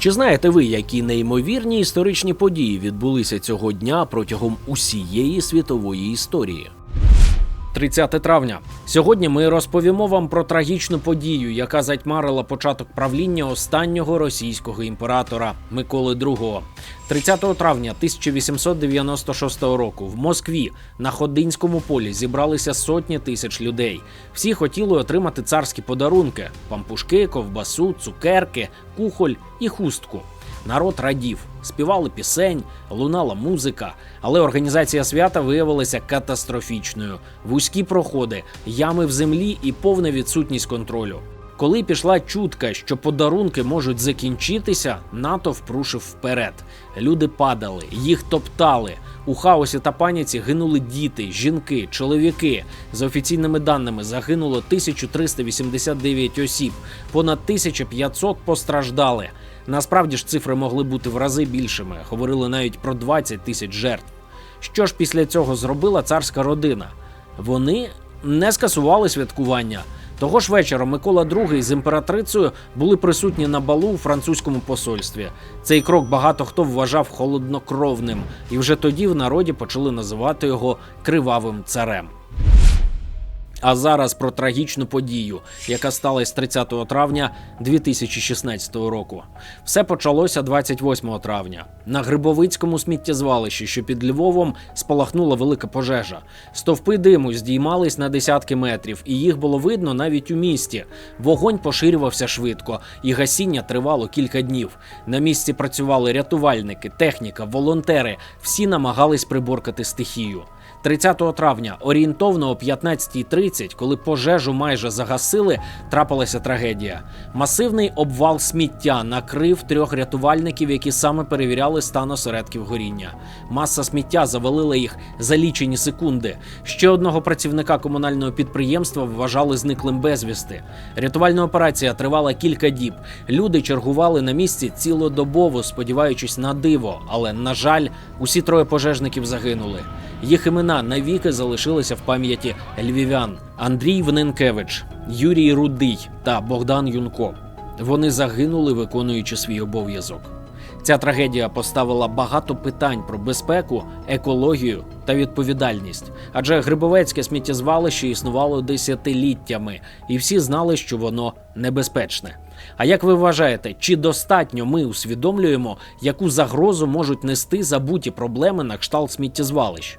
Чи знаєте ви, які неймовірні історичні події відбулися цього дня протягом усієї світової історії? 30 травня. Сьогодні ми розповімо вам про трагічну подію, яка затьмарила початок правління останнього російського імператора Миколи II. 30 травня 1896 року в Москві на Ходинському полі зібралися сотні тисяч людей. Всі хотіли отримати царські подарунки: пампушки, ковбасу, цукерки, кухоль і хустку. Народ радів, співали пісень, лунала музика, але організація свята виявилася катастрофічною: вузькі проходи, ями в землі і повна відсутність контролю. Коли пішла чутка, що подарунки можуть закінчитися, НАТО впрушив вперед. Люди падали, їх топтали. У хаосі та паніці гинули діти, жінки, чоловіки. За офіційними даними загинуло 1389 осіб, понад 1500 постраждали. Насправді ж цифри могли бути в рази більшими. Говорили навіть про 20 тисяч жертв. Що ж після цього зробила царська родина? Вони не скасували святкування. Того ж вечора Микола II з імператрицею були присутні на балу у французькому посольстві. Цей крок багато хто вважав холоднокровним, і вже тоді в народі почали називати його кривавим царем. А зараз про трагічну подію, яка сталася 30 травня 2016 року. Все почалося 28 травня. На Грибовицькому сміттєзвалищі, що під Львовом, спалахнула велика пожежа. Стовпи диму здіймались на десятки метрів, і їх було видно навіть у місті. Вогонь поширювався швидко, і гасіння тривало кілька днів. На місці працювали рятувальники, техніка, волонтери. Всі намагались приборкати стихію. 30 травня, орієнтовно о 15.30, коли пожежу майже загасили, трапилася трагедія. Масивний обвал сміття накрив трьох рятувальників, які саме перевіряли стан осередків горіння. Маса сміття завалила їх за лічені секунди. Ще одного працівника комунального підприємства вважали зниклим безвісти. Рятувальна операція тривала кілька діб. Люди чергували на місці цілодобово, сподіваючись на диво. Але на жаль, усі троє пожежників загинули. Їх імена навіки залишилися в пам'яті львів'ян: Андрій Вненкевич, Юрій Рудий та Богдан Юнко. Вони загинули, виконуючи свій обов'язок. Ця трагедія поставила багато питань про безпеку, екологію та відповідальність. Адже Грибовецьке сміттєзвалище існувало десятиліттями, і всі знали, що воно небезпечне. А як ви вважаєте, чи достатньо ми усвідомлюємо, яку загрозу можуть нести забуті проблеми на кшталт сміттєзвалищ?